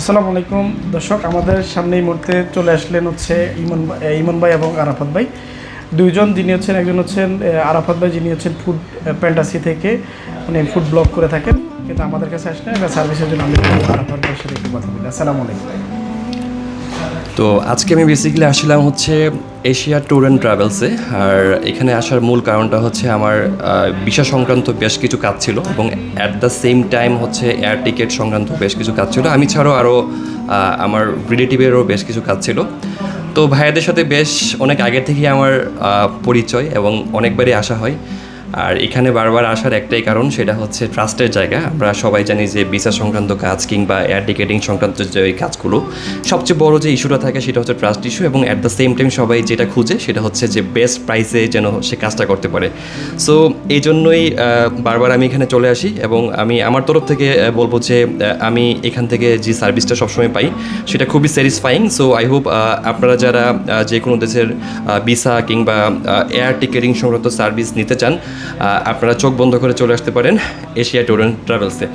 আসসালামু আলাইকুম। দর্শক, আমাদের সামনে এই মুহূর্তে চলে আসলেন হচ্ছে ইমন ইমন ভাই এবং আরাফাত ভাই। দুইজন যিনি হচ্ছেন, একজন হচ্ছেন আরাফাত ভাই, যিনি হচ্ছেন ফুড প্যান্টাসি থেকে মানে ফুড ব্লগ করে থাকেন। কিন্তু আমাদের কাছে আসলে সার্ভিসের জন্য আমি আরাফাত ভাইয়ের সাথে একটু কথা বলি। আসসালামু আলাইকুম। তো আজকে আমি বেসিক্যালি আসলাম হচ্ছে এশিয়া ট্যুর অ্যান্ড ট্রাভেলসে আর এখানে আসার মূল কারণটা হচ্ছে আমার বিষয় সংক্রান্ত বেশ কিছু কাজ ছিল এবং অ্যাট দ্য সেম টাইম হচ্ছে এয়ার টিকিট সংক্রান্ত বেশ কিছু কাজ ছিল। আমি ছাড়াও আরও আমার রিলেটিভেরও বেশ কিছু কাজ ছিল। তো ভাইয়াদের সাথে বেশ অনেক আগে থেকেই আমার পরিচয় এবং অনেকবারই আসা হয়। আর এখানে বারবার আসার একটাই কারণ সেটা হচ্ছে ট্রাস্টের জায়গা। আমরা সবাই জানি যে ভিসা সংক্রান্ত কাজ কিংবা এয়ার টিকেটিং সংক্রান্ত যে কাজগুলো, সবচেয়ে বড় যে ইস্যুটা থাকে সেটা হচ্ছে ট্রাস্ট ইস্যু এবং অ্যাট দ্য সেম টাইম সবাই যেটা খুঁজে সেটা হচ্ছে যে বেস্ট প্রাইসে যেন সে কাজটা করতে পারে। সো এই জন্যই বারবার আমি এখানে চলে আসি এবং আমি আমার তরফ থেকে বলব যে আমি এখান থেকে যে সার্ভিসটা সবসময় পাই সেটা খুবই স্যাটিসফাইং সো আই হোপ আপনারা যারা যে কোনো দেশের ভিসা কিংবা এয়ার টিকেটিং সংক্রান্ত সার্ভিস নিতে চান আপনারা চোখ বন্ধ করে চলে আসতে পারেন এশিয়া ট্যুর অ্যান্ড ট্রাভেলসে।